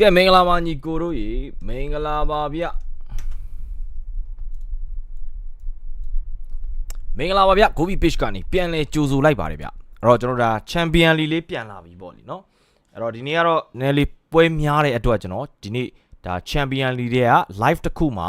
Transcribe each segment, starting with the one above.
ကဲမင်္ဂလာပါညီကိုတို့ရေမင်္ဂလာပါဗျမင်္ဂလာပါဗျဂိုဘီ page ကနေပြန်လဲကြိုဆိုလိုက်ပါတယ်ဗျအဲ့တော့ကျွန်တော်တို့ဒါ Champion League လေးပြန်လာပြီပေါ့လीနော်အဲ့တော့ဒီနေ့ကတော့နည်းနည်းလေးပွဲများတဲ့အတွက်ကျွန်တော်ဒီနေ့ဒါ Champion League တွေက live တစ်ခုမှာ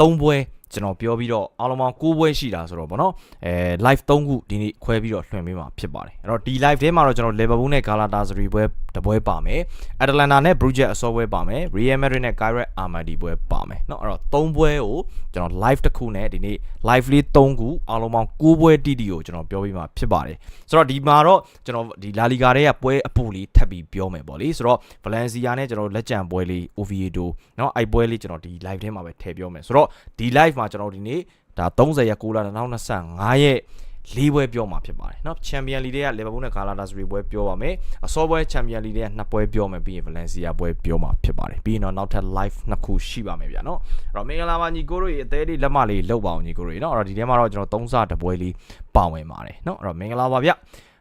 ၃ပွဲကျွန်တော်ပြောပြီးတော့အားလုံးပေါင်း9ပွဲရှိတာဆိုတော့ဗောနော်အဲ live 3ခုဒီနေ့ခွဲပြီးတော့လွှင့်ပေးမှာဖြစ်ပါတယ်အဲ့တော့ဒီ live ထဲမှာတော့ကျွန်တော် Liverpool နဲ့ Galatasaray ပွဲ တစ်ပွဲပါမယ် Atalanta နဲ့ Bruges အစောပွဲပါမယ် Real Madrid နဲ့ Kyrat Armadi ပွဲပါမယ်เนาะအဲ့တော့3ပွဲကိုကျွန်တော် live တစ်ခုနဲ့ဒီနေ့ live လေး3ခုအားလုံးပေါင်း9ပွဲတိတိကိုကျွန်တော်ပြောပြမှာဖြစ်ပါတယ်ဆိုတော့ဒီမှာတော့ကျွန်တော်ဒီ La Liga တွေကပွဲအပူလေးထပ်ပြီးပြောမယ်ပေါ့လေဆိုတော့ Valencia နဲ့ကျွန်တော်လက်ကျန်ပွဲလေး Oviedo เนาะအဲ့ပွဲလေးကျွန်တော်ဒီ live ထဲမှာပဲထည့်ပြောမယ်ဆိုတော့ဒီ live မှာကျွန်တော်ဒီနေ့ဒါ30ရက်6လ2025ရ က်လေးပွဲပြောမှာဖြစ်ပါတယ်เนาะချန်ပီယံလီတွေကလီဗာပူးနဲ့ဂါလာတာစရီပွဲပြောပါမယ်အစောပွဲချန်ပီယံလီတွေကနှစ်ပွဲပြောမယ်ပြီးရင်ဗလန်စီယာပွဲပြောမှာဖြစ်ပါတယ်ပြီးရင်တော့နောက်ထပ် live နှစ်ခုရှိပါမယ်ဗျာเนาะအဲ့တော့မင်္ဂလာပါညီကိုတို့ရေအသေးလေးလက်မလေးလောက်ပါအောင်ညီကိုတို့ရေเนาะအဲ့တော့ဒီထဲမှာတော့ကျွန်တော်၃စတပွဲလေးပါဝင်ပါတယ်เนาะအဲ့တော့မင်္ဂလာပါဗျအဲ့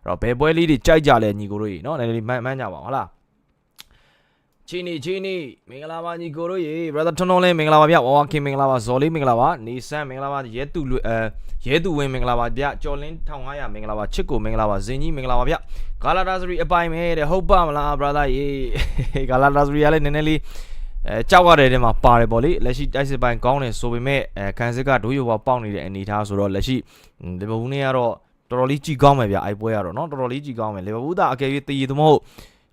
တော့ဘယ်ပွဲလေးတွေကြိုက်ကြလဲညီကိုတို့ရေเนาะနည်းနည်းလေးမှန်မှန်ကြပါအောင်ဟုတ်လား ချီနီချီနီမင်္ဂလာပါညီကိုတို့ရေ brother ထွန်းထွန်းလေးမင်္ဂလာပါဗျဝါဝါခင်မင်္ဂလာပါဇော်လေးမင်္ဂလာပါနေဆန်းမင်္ဂလာပါရဲတူလူအဲရဲတူဝင်းမင်္ဂလာပါဗျကျော်လင်း1500မင်္ဂလာပါချစ်ကိုမင်္ဂလာပါဇင်ကြီးမင်္ဂလာပါဗျဂါလာတာစရီအပိုင်မဲတဲ့ဟုတ်ပါမလား brother ရေဂါလာတာစရီကလည်းနည်းနည်းလေးအဲကြောက်ရတဲ့တဲမှာပါတယ်ပေါ့လေလက်ရှိတိုက်စစ်ပိုင်းကောင်းတယ်ဆိုပေမဲ့အဲခန်းစစ်ကဒိုးရိုးပေါက်နေတဲ့အနေအထားဆိုတော့လက်ရှိလီဗာပူးနဲ့ကတော့တော်တော်လေးကြည်ကောင်းမယ်ဗျအိုက်ပွဲကတော့เนาะတော်တော်လေးကြည်ကောင်းမယ်လီဗာပူးသားအကယ်၍တည်ရသမဟုတ်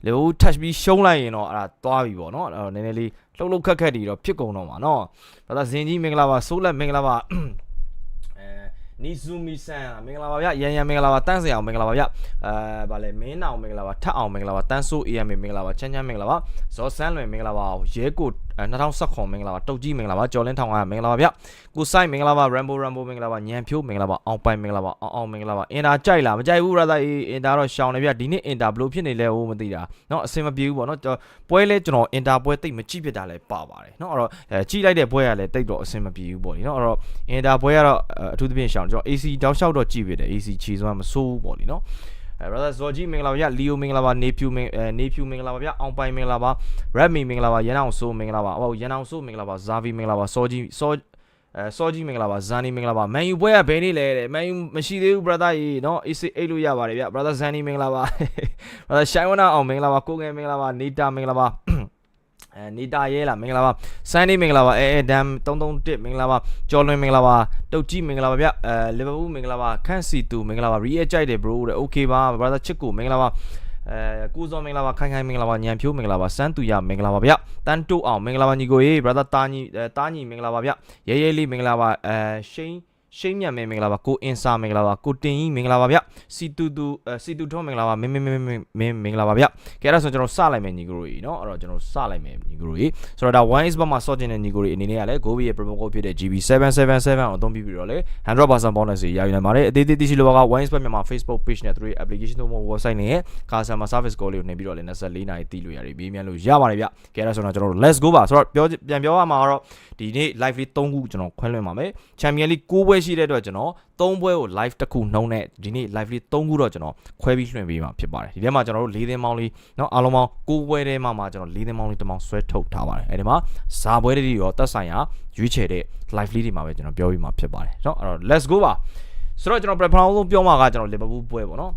လေဟို touch ပြီးရှုံးလိုက်ရင်တော့အဲ့ဒါသွားပြီပေါ့နော်အဲ့တော့နည်းနည်းလေးလှုပ်လှုပ်ခက်ခက်တီတော့ဖြစ်ကုန်တော့မှာနော်ဒါသာဇင်ကြီးမင်္ဂလာပါဆိုးလက်မင်္ဂလာပါအဲနီဇူမီဆန်မင်္ဂလာပါဗျရန်ရန်မင်္ဂလာပါတန်းစရာမင်္ဂလာပါဗျအဲဗာလဲမင်းအောင်မင်္ဂလာပါထက်အောင်မင်္ဂလာပါတန်းဆိုး AM မင်္ဂလာပါချမ်းချမ်းမင်္ဂလာပါဇော်ဆန်းလွင်မင်္ဂလာပါရဲကို 2019မင်္ဂလာပါတုတ်ကြီးမင်္ဂလာပါကျော်လင်းထောင်ကမင်္ဂလာပါဗျကိုဆိုင်မင်္ဂလာပါ Rambo Rambo မင်္ဂလာပါညံဖြိုးမင်္ဂလာပါအောင်ပိုင်မင်္ဂလာပါအောင်အောင်မင်္ဂလာပါအင်တာကြိုက်လားမကြိုက်ဘူး brother အင်တာတော့ရှောင်းနေဗျဒီနေ့အင်တာဘလို့ဖြစ်နေလဲဟိုမသိတာเนาะအဆင်မပြေဘူးပေါ့เนาะပွဲလဲကျွန်တော်အင်တာပွဲတိတ်မကြည့်ဖြစ်တာလဲပါပါတယ်เนาะအဲ့တော့ကြည့်လိုက်တဲ့ပွဲကလည်းတိတ်တော့အဆင်မပြေဘူးပေါ့လေเนาะအဲ့တော့အင်တာပွဲကတော့အထူးသဖြင့်ရှောင်းကျွန်တော် AC တောက်လျှောက်တော့ကြည့်ဖြစ်တယ် AC ချီစွမ်းမဆိုးဘူးပေါ့လေเนาะအဲ brother ဇော်ကြီးမင်္ဂလာပါဗျလီယိုမင်္ဂလာပါနေဖြူမင်အဲနေဖြူမင်္ဂလာပါဗျအောင်ပိုင်မင်္ဂလာပါ Redmi မင်္ဂလာပါရန်အောင်ဆိုးမင်္ဂလာပါဟောရန်အောင်ဆိုးမင်္ဂလာပါဇာဗီမင်္ဂလာပါစောကြီးစောအဲစောကြီးမင်္ဂလာပါဇာနီမင်္ဂလာပါမန်ယူပွဲကဘယ်နေ့လဲတဲ့မန်ယူမရှိသေးဘူး brother ကြီးเนาะ AC အိတ်လို့ရပါတယ်ဗျ brother ဇာနီမင်္ဂလာပါ brother ရှိုင်းဝနာအောင်မင်္ဂလာပါကိုငယ်မင်္ဂလာပါနေတာမင်္ဂလာပါ အဲနေတာရဲလားမင်္ဂလာပါစန်နီမင်္ဂလာပါအဲအဲဒမ်331မင်္ဂလာပါကျော်လွင်မင်္ဂလာပါတုတ်ကြီးမင်္ဂလာပါဗျအဲလီဗာပူးမင်္ဂလာပါခန့်စီတူမင်္ဂလာပါရီအဲကြိုက်တယ် bro တဲ့ okay ပါ brother ချစ်ကိုမင်္ဂလာပါအဲကိုစောမင်္ဂလာပါခိုင်ခိုင်မင်္ဂလာပါညံဖြိုးမင်္ဂလာပါစန်းတူရမင်္ဂလာပါဗျတန်တိုးအောင်မင်္ဂလာပါညီကိုရေ brother တာညီတာညီမင်္ဂလာပါဗျရဲရဲလေးမင်္ဂလာပါအဲရှိန် ရှိမ့်မြတ်မင်းမင်္ဂလာပါကိုအင်စာမင်္ဂလာပါကိုတင်ကြီးမင်္ဂလာပါဗျစီတူတူစီတူထွန်းမင်္ဂလာပါမင်းမင်းမင်းမင်းမင်္ဂလာပါဗျကဲအဲ့ဒါဆိုကျွန်တော်စလိုက်မယ်ညီကိုရီနော်အဲ့တော့ကျွန်တော်စလိုက်မယ်ညီကိုရီဆိုတော့ဒါ one is ဘက်မှာ sort တင်တဲ့ညီကိုရီအနေနဲ့ကလည်း Gobi ရဲ့ promo code ဖြစ်တဲ့ GB777 ကိုအသုံးပြုပြီးတော့လေ100% bonus တွေရယူနိုင်ပါတယ်အသေးသေးသိရှိလိုပါက one is ဘက်မြန်မာ Facebook page နဲ့သူတို့ရဲ့ application တို့မှာ website နဲ့ customer service call လေးကိုနှိပ်ပြီးတော့လေ24နာရီတိလို့ရတယ်မေးမြန်းလို့ရပါတယ်ဗျကဲအဲ့ဒါဆိုတော့ကျွန်တော်တို့ let's go ပါဆိုတော့ပြောပြန်ပြောရမှာကတော့ဒီနေ့ live လေး3ခုကျွန်တော်ခွင့်လွှင့်ပါမယ် Champion League 6ပွဲရှိတဲ့အတွက်ကျွန်တော်3ပွဲကို live တစ်ခုနှုံးနဲ့ဒီနေ့ live လေး3ခုတော့ကျွန်တော်ခွဲပြီးလွှင့်ပေးမှာဖြစ်ပါတယ်ဒီထဲမှာကျွန်တော်တို့၄သင်းပေါင်းလေးเนาะအားလုံးပေါင်း6ပွဲထဲမှာမှာကျွန်တော်၄သင်းပေါင်းလေးတစ်ပေါင်းဆွဲထုတ်ထားပါတယ်အဲဒီမှာဇာပွဲတွေရောတက်ဆိုင်ရာရွေးချယ်တဲ့ live လေးတွေမှာပဲကျွန်တော်ပြောပြီးမှာဖြစ်ပါတယ်เนาะအဲ့တော့ let's go ပါဆိုတော့ကျွန်တော် preference ဆုံးပြောမှာကကျွန်တော် Liverpool ပွဲပေါ့เนาะ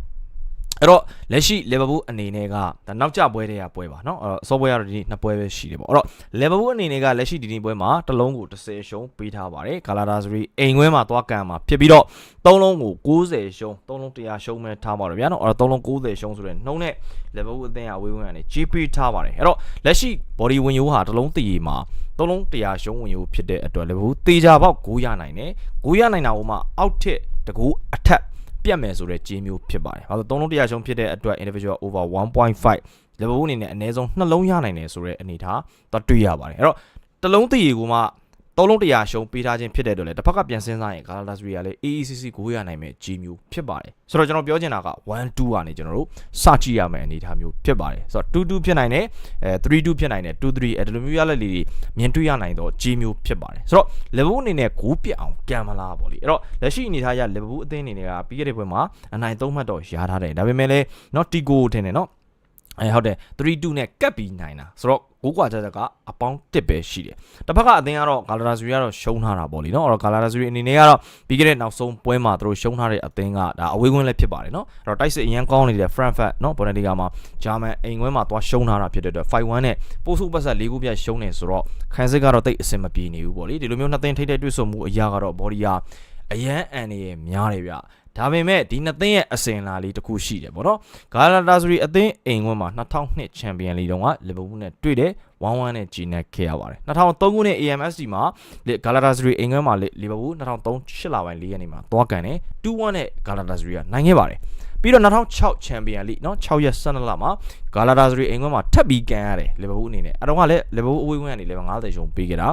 အဲ့တော့လက်ရှိ Liverpool အနေနဲ့ကဒါနောက်ကျပွဲတွေကပွဲပါเนาะအဲ့တော့ software ကတော့ဒီနေ့နှစ်ပွဲပဲရှိတယ်ပေါ့အဲ့တော့ Liverpool အနေနဲ့ကလက်ရှိဒီနေ့ပွဲမှာတစ်လုံးကို30ရှုံးပေးထားပါတယ် Galatasaray အိမ်ခွဲမှာသွားကန်မှာဖြစ်ပြီးတော့သုံးလုံးကို90ရှုံးသုံးလုံး100ရှုံးမဲ့ထားပါတယ်ဗျာเนาะအဲ့တော့သုံးလုံး90ရှုံးဆိုတဲ့နှုံးနဲ့ Liverpool အသင်းကဝေးဝန်းကနေ GP ထားပါတယ်အဲ့တော့လက်ရှိ body ဝင်ရိုးဟာတစ်လုံးတည်မှာသုံးလုံး100ရှုံးဝင်ရိုးဖြစ်တဲ့အတွက် Liverpool တေချာပေါက်9ရနိုင်တယ်9ရနိုင်တာဟိုမှာအောက်ထစ်တကူအထက် ပြတ်မယ်ဆိုတဲ့ကြေးမျိုးဖြစ်ပါတယ်။ဘာလို့သုံးလုံးတရားရှုံးဖြစ်တဲ့အတွက် individual over 1.5 level အနေနဲ့အနည်းဆုံးနှလုံးရနိုင်တယ်ဆိုတဲ့အနေထားတော့တွေ့ရပါတယ်။အဲ့တော့တလုံးတည်ကိုမှ သုံးလုံးတရားရှုံးပေးထားခြင်းဖြစ်တဲ့အတွက်လည်းတစ်ဖက်ကပြန်စဉ်းစားရင် Galatasaray ကလည်း AECC ကိုရနိုင်မဲ့ကြီးမျိုးဖြစ်ပါတယ်ဆိုတော့ကျွန်တော်ပြောချင်တာက1 2ကနေကျွန်တော်တို့စကြည့်ရမယ့်အနေအထားမျိုးဖြစ်ပါတယ်ဆိုတော့2 2ဖြစ်နိုင်တယ်အဲ3 2ဖြစ်နိုင်တယ်2 3အဲဒီလိုမျိုးရလက်လေးတွေမြင်တွေ့ရနိုင်တော့ကြီးမျိုးဖြစ်ပါတယ်ဆိုတော့ level အနေနဲ့ကိုပြအောင်ကံမလားပေါ့လေအဲ့တော့လက်ရှိအနေထားရ level အသင်းအနေနဲ့ကပြီးခဲ့တဲ့ပွဲမှာအနိုင်3မှတ်တော့ရထားတယ်ဒါပေမဲ့လည်းเนาะတီကိုထင်တယ်เนาะ အဲဟုတ်တယ်3-2နဲ့ကပ်ပြီးနိုင်တာဆိုတော့ကိုကွာချက်ချက်ကအပေါင်း1ပဲရှိတယ်တစ်ဖက်ကအသင်းကတော့ဂါလာတာဇူရီကတော့ရှုံးထားတာပေါ့လीနော်အဲ့တော့ဂါလာတာဇူရီအနေနဲ့ကတော့ပြီးခဲ့တဲ့နောက်ဆုံးပွဲမှာသူတို့ရှုံးထားတဲ့အသင်းကဒါအဝေးကွင်းလည်းဖြစ်ပါတယ်နော်အဲ့တော့တိုက်စစ်အရန်ကောင်းနေတဲ့ Frankfurt နော်ဘော်နဒီဂါမှာဂျာမန်အိမ်ကွင်းမှာသွားရှုံးထားတာဖြစ်တဲ့အတွက်5-1နဲ့ပို့စုပတ်ဆက်၄ခုပြတ်ရှုံးနေဆိုတော့ခန်းစစ်ကတော့တိတ်အဆင်မပြေနေဘူးပေါ့လीဒီလိုမျိုးနှစ်သင်းထိတ်တဲ့တွေ့ဆုံမှုအရာကတော့ဘော်ဒီယာအရန်အန်နေရများတယ်ဗျ ဒါပေမဲ့ဒီနှစ်သင်းရဲ့အစင်လာလေးတစ်ခုရှိတယ်ပေါ့နော်ဂါလာတာစရီအသင်းအိမ်ခွင်းမှာ2002ချန်ပီယံလီတုန်းကလီဗာပူးနဲ့တွေ့တယ်1-1နဲ့ဂျီနက်ခဲ့ရပါတယ်2003ခုနှစ် AMSD မှာဂါလာတာစရီအိမ်ခွင်းမှာလီဗာပူး2003 8လပိုင်း4ရက်နေ့မှာသွားကန်တယ်2-1နဲ့ဂါလာတာစရီကနိုင်ခဲ့ပါတယ်ပြီးတော့2006ချန်ပီယံလိနော်6ရက်12လမှာဂါလာတာစရီအိမ်ခွင်းမှာထပ်ပြီးကန်ရတယ်လီဗာပူးအနေနဲ့အဲတော့ကလည်းလီဗာပူးအဝေးခွင်းကနေလည်း50ရှုံးပေးခဲ့တာ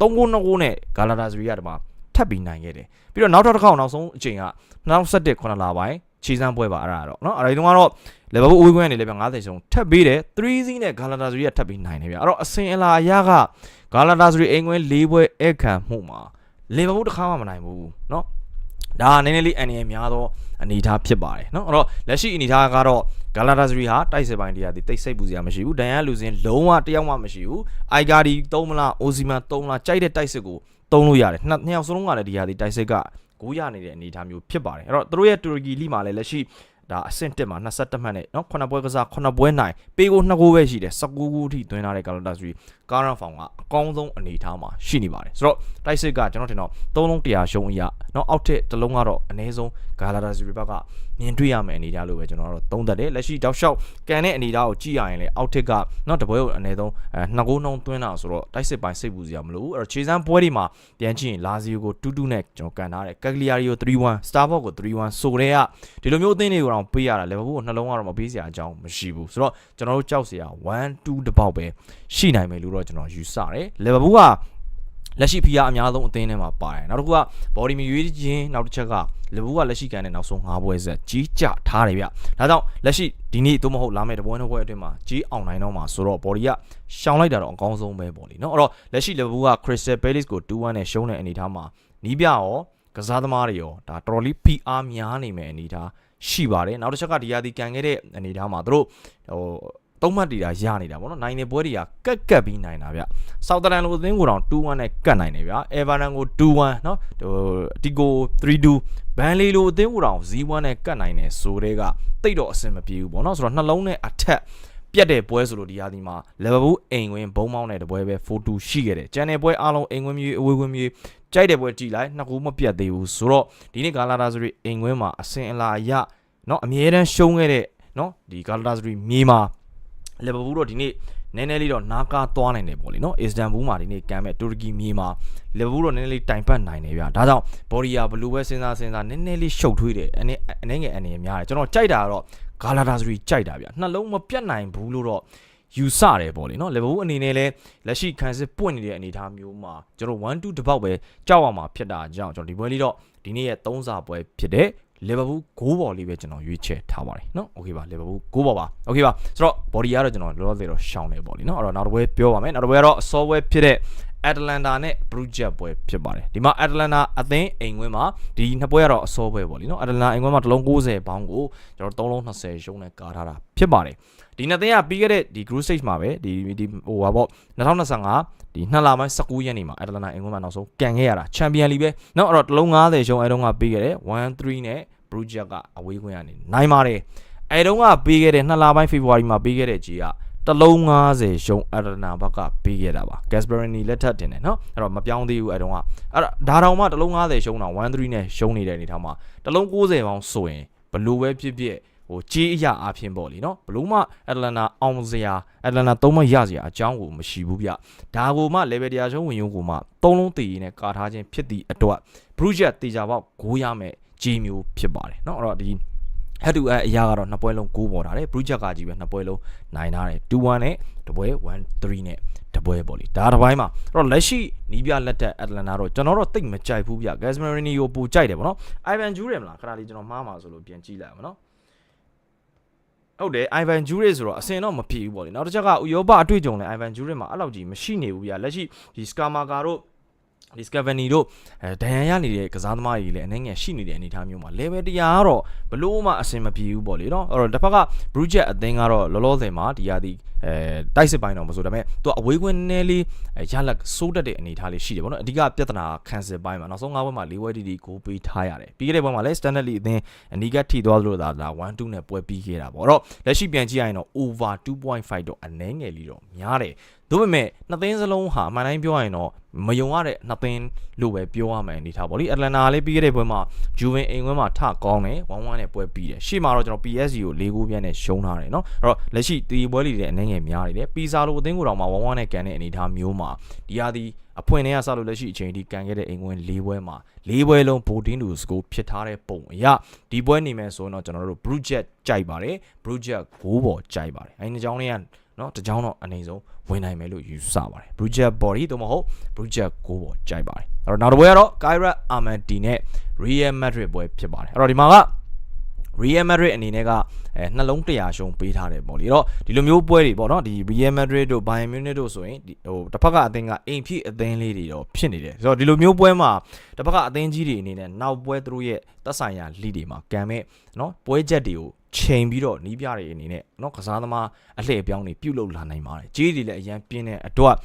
3-9-9နဲ့ဂါလာတာစရီကဒီမှာ ထပ်ပြီးနိုင်ခဲ့တယ်ပြီးတော့နောက်တစ်ခေါက်နောက်ဆုံးအချိန်က2017ခုနှစ်လပိုင်းခြေစမ်းပွဲပါအဲ့ဒါတော့เนาะအဲ့ဒီတုန်းကတော့လေဘယ်ဘိုးအဝေးကွင်းကနေလေပဲ90ဆုံးထပ်ပေးတယ်3 0နဲ့ဂါလာတာစရီကထပ်ပြီးနိုင်တယ်ဗျအဲ့တော့အစင်အလာအရကဂါလာတာစရီအိမ်ကွင်း၄ပွဲအခမ်းမှုမှာလေဘယ်ဘိုးတစ်ခါမှမနိုင်ဘူးเนาะဒါကနည်းနည်းလေးအန်ရများသောအနေအထားဖြစ်ပါတယ်เนาะအဲ့တော့လက်ရှိအနေအထားကတော့ဂါလာတာစရီဟာတိုက်စစ်ပိုင်းတရားဒီတိတ်ဆိတ်ပူစရာမရှိဘူးဒန်ရလူစင်းလုံးဝတယောက်မှမရှိဘူးအိုက်ဂါဒီသုံးမလားအိုစီမန်သုံးမလားကြိုက်တဲ့တိုက်စစ်ကို သုံးလို့ရတယ်နှစ်နှစ်ယောက်စလုံးကလည်းဒီဟာဒီတိုက်စစ်ကကိုးရနေတဲ့အနေအထားမျိုးဖြစ်ပါတယ်အဲ့တော့သူတို့ရဲ့တူရကီလိမှာလည်းလက်ရှိဒါအဆင့်1မှာ21မှတ်နဲ့เนาะ9ပွဲကစား9ပွဲနိုင်ပေးကို2ဂိုးပဲရှိတယ်19ဂိုးအထိသွင်းထားတဲ့ကာလိုတာဆွီကာရန်ဖောင်ကအကောင်းဆုံးအနေအထားမှာရှိနေပါတယ်ဆိုတော့တိုက်စစ်ကကျွန်တော်ထင်တော့3လုံး100ရှုံးအရာเนาะအောက်ထက်တစ်လုံးကတော့အနည်းဆုံးဂါလာတာဆွီဘက်က မြင်တွေ့ရမယ့်အနေအထားလို့ပဲကျွန်တော်ကတော့သုံးသပ်တယ်လက်ရှိတောက်လျှောက်ကန်တဲ့အနေအထားကိုကြည့်ရရင်လည်းအောက်ထစ်ကနောက်တပွဲကိုအနည်းဆုံးနှစ်ဂိုးနှုန်းသွင်းတာဆိုတော့တိုက်စစ်ပိုင်းစိတ်ပူစရာမလိုဘူးအဲ့တော့ခြေစမ်းပွဲတွေမှာပြန်ကြည့်ရင်လာဇီယိုကို2 2နဲ့ကျွန်တော်ကန်ထားတယ်ကက်ဂလီယာရီကို3-1စတာဘော့ကို3-1ဆိုတဲ့ကဒီလိုမျိုးအသင်းတွေကိုတော့ပေးရတာလေဘာဘူးနှလုံးကတော့မပေးစရာအကြောင်းမရှိဘူးဆိုတော့ကျွန်တော်တို့ကြောက်စရာ1 2တပေါက်ပဲရှိနိုင်မယ်လို့တော့ကျွန်တော်ယူဆတယ်လေဘာဘူးက လက်ရှိဖီယာအများဆုံးအသင်းထဲမှာပါတယ်နောက်တစ်ခုကဘော်ဒီမီရွေးခြင်းနောက်တစ်ချက်ကလီဗာပူးကလက်ရှိကန်တဲ့နောက်ဆုံး၅ပွဲဆက်ကြီးကြထားတယ်ဗျဒါကြောင့်လက်ရှိဒီနေ့သို့မဟုတ်လာမယ့်တပွဲနှစ်ပွဲအတွင်းမှာကြီးအောင်နိုင်တော့မှာဆိုတော့ဘော်ဒီကရှောင်းလိုက်တာတော့အကောင်းဆုံးပဲပေါ့လေနော်အဲ့တော့လက်ရှိလီဗာပူးက Crystal Palace ကို2-1နဲ့ရှုံးတဲ့အနေအထားမှာနီးပြရောကစားသမားတွေရောဒါတော်တော်လေး PR များနေမယ်အနေအထားရှိပါတယ်နောက်တစ်ချက်ကဒီယာဒီကန်ခဲ့တဲ့အနေအထားမှာတို့ဟို သုံးမှတ်တီတာရနေတာပေါ့နော်နိုင်နေပွဲတွေကကက်ကက်ပြီးနိုင်တာဗျဆောက်တရန်လိုအသင်းကိုတောင်2-1နဲ့ကတ်နိုင်တယ်ဗျအေဗာတန်ကို2-1နော်ဟိုတီကို3-2ဘန်လီလိုအသင်းကိုတောင်0-1နဲ့ကတ်နိုင်တယ်ဆိုတဲ့ကတိတ်တော့အဆင်မပြေဘူးပေါ့နော်ဆိုတော့နှလုံးနဲ့အထက်ပြတ်တဲ့ပွဲဆိုလို့ဒီဟာဒီမှာ level အိမ်ဝင်ဘုံမောင်းတဲ့တပွဲပဲ4-2ရှိခဲ့တယ်ကျန်တဲ့ပွဲအားလုံးအိမ်ဝင်မြေအဝေးဝင်မြေကြိုက်တဲ့ပွဲကြည့်လိုက်နှစ်ခုမပြတ်သေးဘူးဆိုတော့ဒီနေ့ဂါလာတာဆိုရီအိမ်ဝင်မှာအစင်အလာရเนาะအမြဲတမ်းရှုံးခဲ့တဲ့เนาะဒီဂါလာတာဆိုရီမြေမှာ လီဗာပူးတော့ဒီနေ့နည်းနည်းလေးတော့နားကားသွားနိုင်တယ်ပေါ့လေနော်အစ္စတန်ဘူးမှာဒီနေ့ကမ်းမဲ့တူရကီမြေမှာလီဗာပူးတော့နည်းနည်းလေးတိုင်ပတ်နိုင်တယ်ဗျာဒါကြောင့်ဘော်ဒီယာဘလူးပဲစဉ်းစားစဉ်းစားနည်းနည်းလေးရှုပ်ထွေးတယ်အနေအနေငယ်အနေများတယ်ကျွန်တော်ကြိုက်တာကတော့ဂါလာတာစရီကြိုက်တာဗျာနှလုံးမပြတ်နိုင်ဘူးလို့တော့ယူဆတယ်ပေါ့လေနော်လီဗာပူးအနေနဲ့လည်းလက်ရှိခံစစ်ပွင့်နေတဲ့အနေအထားမျိုးမှာကျွန်တော်1 2တပေါက်ပဲကြောက်ရမှာဖြစ်တာကြောင့်ကျွန်တော်ဒီပွဲလေးတော့ဒီနေ့ရဲ့3စာပွဲဖြစ်တဲ့ လီဗာပူးဂိုးဘော်လေးပဲကျွန်တော်ရွေးချယ်ထားပါတယ်เนาะโอเคပါလီဗာပူးဂိုးဘော်ပါโอเคပါဆိုတော့ body ကတော့ကျွန်တော်လောလောဆယ်တော့ရှောင်းနေပေါ့လीเนาะအဲ့တော့နောက်တစ်ပွဲပြောပါမယ်နောက်တစ်ပွဲကတော့အစောပွဲဖြစ်တဲ့ Atlanta နဲ့ Blue Jet ပွဲဖြစ်ပါတယ်ဒီမှာ Atlanta အသင်းအိမ်ဝင်းမှာဒီနှစ်ပွဲကတော့အစောပွဲပေါ့လीเนาะ Atlanta အိမ်ဝင်းမှာတစ်လုံး90ပေါင်းကိုကျွန်တော်3လုံး20ရှုံးနဲ့ကာထားတာဖြစ်ပါတယ် ဒီနှစ်သင်းကပြီးခဲ့တဲ့ဒီ group stage မှာပဲဒီဒီဟိုပါပေါ့2025ဒီနှစ်လပိုင်း19ရက်နေ့မှာ Atlanta အိမ်ဝင်းမှာနောက်ဆုံးကန်ခဲ့ရတာ Champion League ပဲเนาะအဲ့တော့တစ်လုံး90ရှုံးအဲတုန်းကပြီးခဲ့တယ်1-3နဲ့ Blue Jet ကအဝေးခွင့်ကနေနိုင်ပါတယ်အဲတုန်းကပေးခဲ့တဲ့နှစ်လပိုင်း February မှာပေးခဲ့တဲ့ကြီးကတလုံး90ရှုံးအရနာဘက်ကပေးခဲ့တာပါ Gasparini လက်ထပ်တင်တယ်เนาะအဲ့တော့မပြောင်းသေးဘူးအဲတုန်းကအဲ့ဒါဒါတောင်မှတလုံး90ရှုံးတာ1-3နဲ့ရှုံးနေတဲ့အနေထားမှာတလုံး90ပေါင်းဆိုရင်ဘလို့ပဲဖြစ်ဖြစ် ဟိုကြေးအရာအဖြစ်ပေါ့လေနော်ဘလို့မှအက်တလန်တာအောင်စရာအက်တလန်တာသုံးမရစရာအကြောင်းကိုမရှိဘူးဗျဒါကိုမှ level တရားရှုံးဝင်ရုံကိုမှသုံးလုံးတည်ရင်းနဲ့ကာထားခြင်းဖြစ်သည့်အတွက် Bruges တေချာပေါက်ဂိုးရမယ်ကြေးမျိုးဖြစ်ပါတယ်နော်အဲ့တော့ဒီ head to head အရာကတော့နှစ်ပွဲလုံးကိုးပေါ်တာတယ် Bruges ကကြီးပဲနှစ်ပွဲလုံးနိုင်ထားတယ်2-1နဲ့တပွဲ1-3နဲ့တပွဲပေါ့လေဒါတစ်ပိုင်းမှာအဲ့တော့လက်ရှိနီးပြလက်တက် Atlanta တော့ကျွန်တော်တော့တိတ်မကြိုက်ဘူးဗျ Gasmarini ကိုပူကြိုက်တယ်ပေါ့နော် Ivan Jurem လားခဏလေးကျွန်တော်မှားမှာဆိုလို့ပြန်ကြည့်လိုက်အောင်နော် ဟုတ်တယ် Ivan Jure ဆိုတော့အစင်တော့မဖြစ်ဘူးပေါ့လေနောက်တစ်ချက်ကဥရောပအတွေ့အကြုံလဲ Ivan Jure မှာအဲ့လောက်ကြီးမရှိနေဘူးဗျလက်ရှိဒီ Skamaka တို့ ဒီ Scavani တို့အဲဒဏ်ရာရနေတဲ့ကစားသမားတွေလည်းအနေငယ်ရှိနေတဲ့အနေအထားမျိုးမှာ level တရားကတော့ဘလို့မှအဆင်မပြေဘူးပေါ့လေနော်အဲ့တော့တစ်ဖက်က Brujet အသင်းကတော့လောလောဆယ်မှာဒီရာသီအဲတိုက်စစ်ပိုင်းတော့မဆိုဒါပေမဲ့သူကအဝေးကွင်းနည်းလေးရလက်စိုးတက်တဲ့အနေအထားလေးရှိတယ်ပေါ့နော်အဓိကပြဿနာခံစစ်ပိုင်းမှာနောက်ဆုံး၅ဘက်မှာ၄ဘွဲတီတီကိုပေးထားရတယ်ပြီးခဲ့တဲ့ဘက်မှာလည်း Standard League အသင်းအနီးကထိသွားလို့သာလာ1 2နဲ့ပွဲပြီးခဲ့တာပေါ့အဲ့တော့လက်ရှိပြန်ကြည့်ရရင်တော့ over 2.5တော့အနည်းငယ်လေးတော့များတယ်ဒါပေမဲ့နှစ်သင်းစလုံးဟာအမှန်တိုင်းပြောရရင်တော့မယုံရတဲ့နှစ်သင်းလို့ပဲပြောရမယ်အနေထားပေါ့လေအတလန်နာလေးပြီးခဲ့တဲ့ပွဲမှာဂျူဗင်အိမ်ဝင်းမှာထကောင်းတယ်1-1နဲ့ပွဲပြီးတယ်ရှေ့မှာတော့ကျွန်တော် PSG ကို၄ဂိုးပြန်းနဲ့ရှုံးထားတယ်เนาะအဲ့တော့လက်ရှိဒီပွဲလေးတွေအနေငယ်များနေတယ်ပီဇာလိုအသင်းကိုတော့မှ1-1နဲ့ကန်တဲ့အနေထားမျိုးမှာဒီဟာဒီအဖွင့်ထဲကစလို့လက်ရှိအချိန်ထိကန်ခဲ့တဲ့အိမ်ဝင်၄ပွဲမှာ၄ပွဲလုံးဗိုတင်းတူစကိုဖြစ်ထားတဲ့ပုံအရဒီပွဲနေမယ်ဆိုရင်တော့ကျွန်တော်တို့ Brujet ကြိုက်ပါတယ် Brujet ဂိုးပေါ်ကြိုက်ပါတယ်အဲဒီအကြောင်းလေးက နော်တကြောင်တော့အနေဆုံးဝင်နိုင်မယ်လို့ယူဆပါတယ် Brujet body သို့မဟုတ် Brujet ကိုပေါ်ကြိုက်ပါတယ်အဲ့တော့နောက်တစ်ပွဲကတော့ Kyra Armenti နဲ့ Real Madrid ပွဲဖြစ်ပါတယ်အဲ့တော့ဒီမှာက Real Madrid အနေနဲ့ကအဲနှလုံး100ရှုံးပေးထားတယ်ပေါ့လေအဲ့တော့ဒီလိုမျိုးပွဲတွေပေါ့နော်ဒီ Real Madrid တို့ Bayern Munich တို့ဆိုရင်ဒီဟိုတစ်ဖက်ကအသင်းကအိမ်ဖြစ်အသင်းလေးတွေတော့ဖြစ်နေတယ်ဆိုတော့ဒီလိုမျိုးပွဲမှာတစ်ဖက်ကအသင်းကြီးတွေအနေနဲ့နောက်ပွဲသူတို့ရဲ့သက်ဆိုင်ရာလိတွေမှာကံမဲ့နော်ပွဲချက်တွေကို ချိန်ပြီးတော့နီးပြတွေအနေနဲ့เนาะကစားသမားအလှည့်အပြောင်းတွေပြုတ်လုလာနိုင်ပါတယ်ကြေးတွေလည်းအရန်ပြင်းတဲ့အတွက်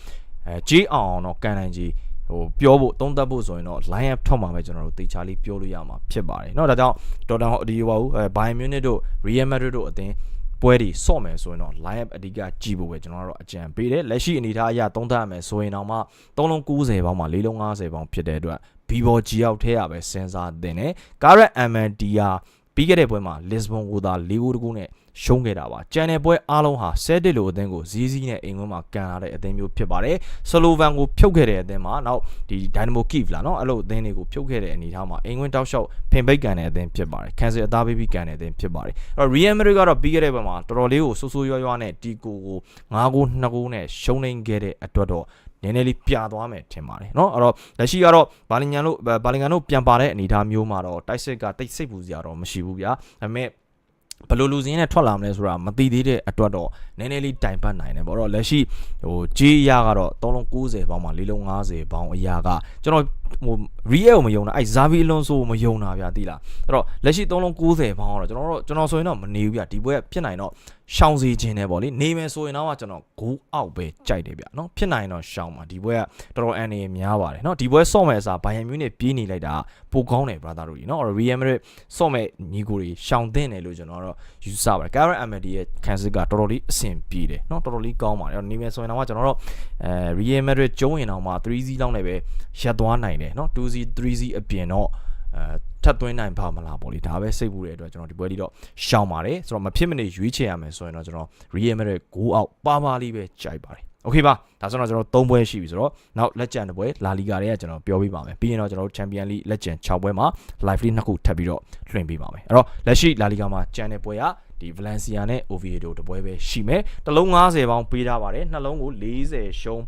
အဲကြေးအောင်အောင်တော့ကန်နိုင်ကြီးဟိုပြောဖို့သုံးသပ်ဖို့ဆိုရင်တော့ line up ထွက်မှာပဲကျွန်တော်တို့တေချာလေးပြောလို့ရမှာဖြစ်ပါတယ်เนาะဒါကြောင့်တော်တော်ဒီဟိုအဲ Bayern Munich တို့ Real Madrid တို့အသင်းပွဲတွေဆော့မယ်ဆိုရင်တော့ line up အဓိကကြည့်ဖို့ပဲကျွန်တော်တို့အကြံပေးတယ်လက်ရှိအနေထားအရသုံးသပ်ရမယ်ဆိုရင်တော့မှ3လုံး90ပေါင်းမှာ4လုံး90ပေါင်းဖြစ်တဲ့အတွက် B-ball G ရောက်ထဲရပဲစဉ်းစားတင်တယ် Garrett MNDR ပြီးခဲ့တဲ့ပွဲမှာလစ်ဘွန်ကိုသာ၄ဂိုးတကူနဲ့ရှုံးခဲ့တာပါ။ကြံတဲ့ပွဲအားလုံးဟာဆဲတစ်လိုအသင်းကိုဇီးဇီးနဲ့အိမ်ဝင်းမှာကန်လာတဲ့အသင်းမျိုးဖြစ်ပါတယ်။ဆလိုဗန်ကိုဖြုတ်ခဲ့တဲ့အသင်းမှာနောက်ဒီဒိုင်နမိုကီဖလာနော်အဲ့လိုအသင်းတွေကိုဖြုတ်ခဲ့တဲ့အနေအထားမှာအိမ်ဝင်းတောက်လျှောက်ဖင်ပိတ်ကန်တဲ့အသင်းဖြစ်ပါတယ်။ကန်ဆယ်အသားပေးပြီးကန်တဲ့အသင်းဖြစ်ပါတယ်။အဲ့တော့ Real Madrid ကတော့ပြီးခဲ့တဲ့ပွဲမှာတော်တော်လေးကိုဆိုးဆိုးရွားရွားနဲ့တီကိုကို၅ဂိုး2ဂိုးနဲ့ရှုံးနိုင်ခဲ့တဲ့အတွက်တော့ နည်းနည်းလေးပြသွားမယ်ထင်ပါတယ်เนาะအဲ့တော့လက်ရှိကတော့ဘာလင်ညာတို့ဘာလင်ကန်တို့ပြန်ပါတဲ့အနေအထားမျိုးမှာတော့တိုက်စစ်ကတိတ်စိတ်ပူစရာတော့မရှိဘူးဗျာဒါပေမဲ့ဘယ်လိုလူစင်းနဲ့ထွက်လာမလဲဆိုတာမသိသေးတဲ့အတွက်တော့နည်းနည်းလေးတိုင်ပတ်နိုင်တယ်ပေါ့တော့လက်ရှိဟိုကြေးအရာကတော့3လုံး90ပေါင်းမှာ4လုံး90ပေါင်းအရာကကျွန်တော် ဟို real ကိုမယုံတာအဲ့ Zavi Alonso ကိုမယုံတာဗျာသိလားအဲ့တော့လက်ရှိ3လုံး90ပေါင်းတော့ကျွန်တော်တို့ကျွန်တော်ဆိုရင်တော့မနေဘူးဗျာဒီဘွဲဖြစ်နိုင်တော့ရှောင်စီခြင်းတယ်ပေါ့လေနေမယ်ဆိုရင်တော့ကျွန်တော်ဂိုးအောက်ပဲကြိုက်တယ်ဗျာနော်ဖြစ်နိုင်တော့ရှောင်ပါဒီဘွဲကတော်တော်အန်နေများပါတယ်နော်ဒီဘွဲဆော့မယ်စာဘိုင်ယန်မြူးနဲ့ပြေးနေလိုက်တာပိုကောင်းတယ် brother တို့ကြီးနော် Real Madrid ဆော့မယ်ညီကိုတွေရှောင်သင့်တယ်လို့ကျွန်တော်တော့ယူဆပါတယ် Gareth Amadi ရဲ့ခံစစ်ကတော်တော်လေးအဆင်ပြေတယ်နော်တော်တော်လေးကောင်းပါတယ်နေမယ်ဆိုရင်တော့ကျွန်တော်တို့အဲ Real Madrid ကျုံးရင်တော့မှ 3C လောက်နဲ့ပဲရပ်သွားနိုင်တယ်နော် 2C 3C အပြင်တော့အဲထပ်သွင်းနိုင်ပါမလားပေါ့လေဒါပဲစိတ်ပူတဲ့အတွက်ကျွန်တော်ဒီပွဲလေးတော့ရှောင်ပါတယ်ဆိုတော့မဖြစ်မနေရွေးချယ်ရမယ်ဆိုရင်တော့ကျွန်တော် Real Madrid 6 out ပါပါလေးပဲကြိုက်ပါတယ်โอเคပါဒါဆိုတော့ကျွန်တော်3ပွဲရှိပြီဆိုတော့နောက်လက်ကျန်တဲ့ပွဲလာလီဂါတွေကကျွန်တော်ပြောပြပါမယ်ပြီးရင်တော့ကျွန်တော် Champion League လက်ကျန်6ပွဲမှာ live လေးနှစ်ခုထပ်ပြီးတော့လွှင့်ပေးပါမယ်အဲ့တော့လက်ရှိလာလီဂါမှာကျန်တဲ့ပွဲကဒီ Valencia နဲ့ Oviedo တပွဲပဲရှိမယ်တစ်လုံး90ပေါင်းပေးထားပါတယ်နှလုံးကို40ရှုံး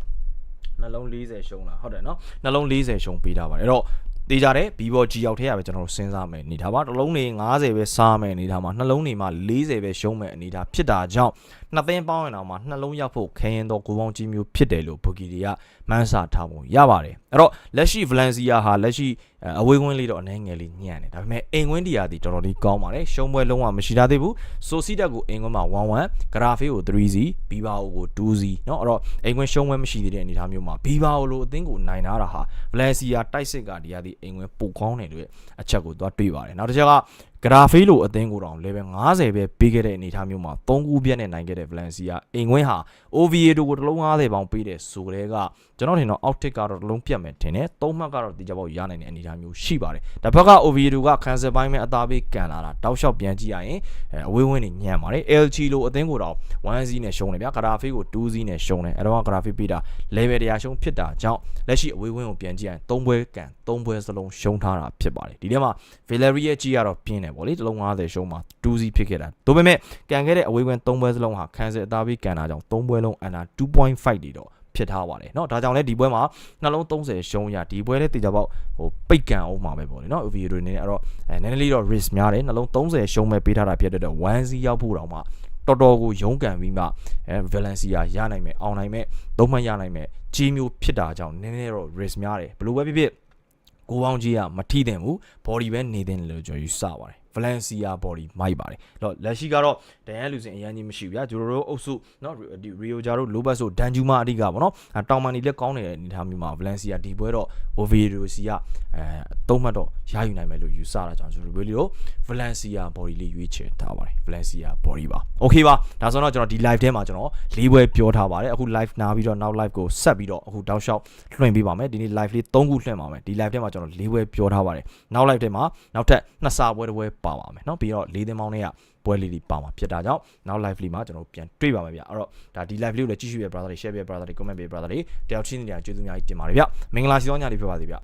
နှလုံး40ရှုံးလားဟုတ်တယ်နော်နှလုံး40ရှုံးပေးထားပါတယ်အဲ့တော့တေးကြတယ် B-ball G ရောက်ထဲရပဲကျွန်တော်တို့စဉ်းစားမယ်အနေထားပါတစ်လုံးနေ90ပဲစားမယ်အနေထားမှာနှလုံးနေမှာ40ပဲရှုံးမယ်အနေထားဖြစ်တာကြောင့်နှစ်သိန်းပေါင်းရင်တော့မှနှလုံးရောက်ဖို့ခဲရင်တော့ကိုပေါင်းကြီးမျိုးဖြစ်တယ်လို့ဘူဂီတွေကမန်းစာထားပုံရပါတယ် အဲ့တော့လက်ရှိ Valencia ဟာလက်ရှိအဝေးကွင်းလေးတော့အနေငယ်လေးညံ့တယ်ဒါပေမဲ့အိမ်ကွင်းတီယာတီတော်တော်လေးကောင်းပါတယ်ရှုံးပွဲလုံးဝမရှိတာသေးဘူးဆိုစီတက်ကိုအိမ်ကွင်းမှာ1-1ဂရာဖေးကို 3-0ဘီဘာအိုကို2-0เนาะအဲ့တော့အိမ်ကွင်းရှုံးပွဲမရှိသေးတဲ့အနေအထားမျိုးမှာဘီဘာအိုလိုအသင်းကိုနိုင်လာတာဟာ Valencia တိုက်စစ်ကဒီယာတီအိမ်ကွင်းပိုကောင်းတယ်လို့အချက်ကိုသွားတွေ့ပါတယ်နောက်တစ်ချက်က ဂရာဖေးလိုအသင်းကိုတောင် level 50ပဲပေးခဲ့တဲ့အနေအထားမျိုးမှာ3ခုပြည့်နဲ့နိုင်ခဲ့တဲ့ Valencia အိမ်ကွင်းဟာ Oviedo ကိုတစ်လုံး50ပေါင်ပေးတယ်ဆိုတဲ့ကကျွန်တော်ထင်တော့ outtake ကတော့တစ်လုံးပြတ်မယ်ထင်တယ်3မှတ်ကတော့ဒီကြပေါက်ရနိုင်တဲ့အနေအထားမျိုးရှိပါတယ်တစ်ဖက်က Oviedo က cancel ပိုင်းမဲ့အသားပေးကန်လာတာတောက်လျှောက်ပြန်ကြည့်ရရင်အဝေးဝင်းနေညံ့ပါတယ် LG လိုအသင်းကိုတော့1-0နဲ့ရှုံးတယ်ဗျာဂရာဖေးကို2-0နဲ့ရှုံးတယ်အဲ့တော့ဂရာဖေးပေးတာ level တရားရှုံးဖြစ်တာကြောင့်လက်ရှိအဝေးဝင်းကိုပြန်ကြည့်ရင်3ပွဲကန်3ပွဲစလုံးရှုံးထားတာဖြစ်ပါတယ်ဒီထဲမှာ Villarreal ကြီးကတော့ပြင်းတယ်ဗောလေတစ်လုံး50ရှုံးမှာ2-0ဖြစ်ခဲ့တာဒါပေမဲ့ကန်ခဲ့တဲ့အဝေးကွင်း3ပွဲစလုံးဟာခန်းစစ်အသားပေးကန်တာကြောင့်3ပွဲလုံးအန်နာ2.5တွေတော့ဖြစ်ထားပါတယ်เนาะဒါကြောင့်လဲဒီပွဲမှာနှလုံး30ရှုံးရဒီပွဲလဲတေချာပေါက်ဟိုပိတ်ကန်အောင်မှာပဲပေါ့လေเนาะ OVO တွေနေအဲ့တော့အဲနည်းနည်းလေးတော့ risk များတယ်နှလုံး30ရှုံးမဲ့ပေးထားတာဖြစ်တဲ့တော့1-0ရောက်ဖို့တောင်မှ တော်တော်ကိုရုန်းကန်ပြီးမှအဲ Valencia ရနိုင်မယ်အောင်နိုင်မယ်သုံးမှတ်ရနိုင်မယ်ကြီးမျိုးဖြစ်တာကြောင့်နည်းနည်းတော့ risk များတယ်ဘယ်လိုပဲဖြစ်ဖြစ်ကိုပေါင်းကြီးကမထိတဲ့ဘူး body ပဲနေတယ်လို့ကျွန်တော်ယူဆပါတယ် Valencia body မိုက်ပါတယ်အဲ့တော့လက်ရှိကတော့ဒန်ယန်လူစင်အရင်ကြီးမရှိဘူးဗျာကျွန်တော်တို့အုပ်စုเนาะဒီ Rio ဂျာတို့ Lopez တို့ဒန်ဂျူမာအဓိကပေါ့နော်အဲတောင်မန်ဒီလက်ကောင်းနေတဲ့အနေအထားမျိုးမှာ Valencia ဒီပွဲတော့ Oviedo စီကအဲသုံးမှတ်တော့ရယူနိုင်မယ်လို့ယူဆတာကြောင့်ကျွန်တော်တို့တို့ Valencia body လေးရွေးချယ်ထားပါတယ် Valencia body ပါ Okay ပါဒါဆိုတော့ကျွန်တော်ဒီ live ထဲမှာကျွန်တော်၄ပွဲပြောထားပါတယ်အခု live နားပြီးတော့နောက် live ကိုဆက်ပြီးတော့အခုတောက်လျှောက်လွှင့်ပေးပါမယ်ဒီနေ့ live လေး၃ခုလွှင့်ပါမယ်ဒီ live ထဲမှာကျွန်တော်၄ပွဲပြောထားပါတယ်နောက် live ထဲမှာနောက်ထပ်နှစ်စာပွဲတစ်ပွဲ ပါပါမယ်เนาะပြီးတော့၄သင်းပေါင်းတွေကပွဲလေးတွေပါမှာဖြစ်တာကြောင့်နောက် live လေးမှာကျွန်တော်ပြန်တွေ့ပါမယ်ဗျအဲ့တော့ဒါဒီ live လေးကိုလည်းကြည့်ရှုရ brother တွေ share ပြ brother တွေ comment ပြ brother တွေတယောက်ချင်းနေကြကျေးဇူးအများကြီးတင်ပါတယ်ဗျမင်္ဂလာရှိသောညလေးဖြစ်ပါစေဗျ